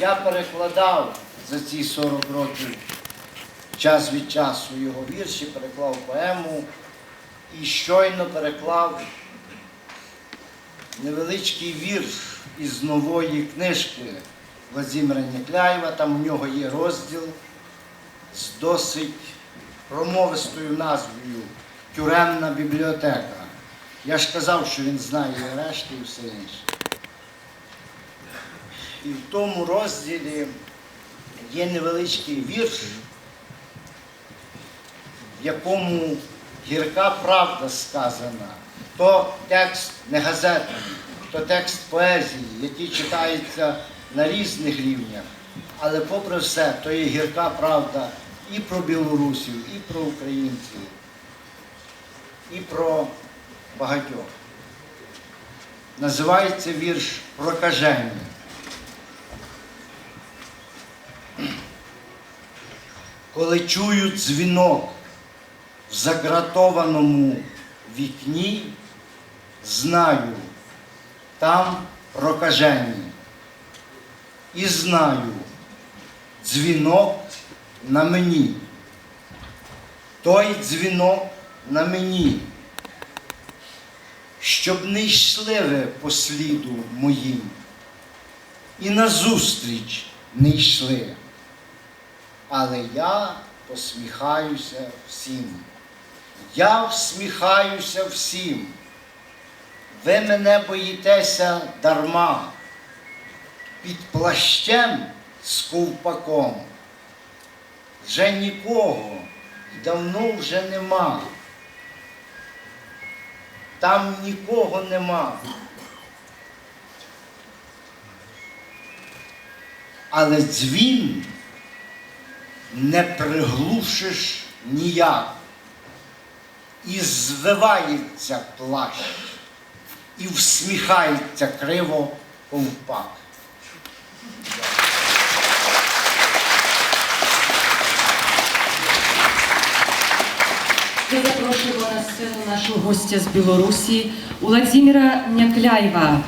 Я перекладав за ці 40 років час від часу його вірші, переклав поему і щойно переклав невеличкий вірш із нової книжки Владимира Некляєва. Там у нього є розділ з досить промовистою назвою Тюремна бібліотека. Я ж казав, що він знає і і все інше. І в тому розділі є невеличкий вірш, в якому гірка правда сказана. То текст не газетний, то текст поезії, який читається на різних рівнях. Але попри все, то є гірка правда і про білорусів, і про українців, і про багатьох. Називається вірш Прокаження. Коли чую дзвінок в загратованому вікні, знаю, там прокажені. І знаю, дзвінок на мені. Той дзвінок на мені, щоб не йшли ви по сліду моїм, і назустріч не йшли. Але я посміхаюся всім. Я всміхаюся всім. Ви мене боїтеся дарма, під плащем з ковпаком. Вже нікого давно вже нема. Там нікого нема. Але дзвін не приглушиш ніяк. І звивається плащ, і всміхається криво ковпак. Ми запрошуємо на сцену нашого гостя з Білорусі Уладзіміра Някляєва.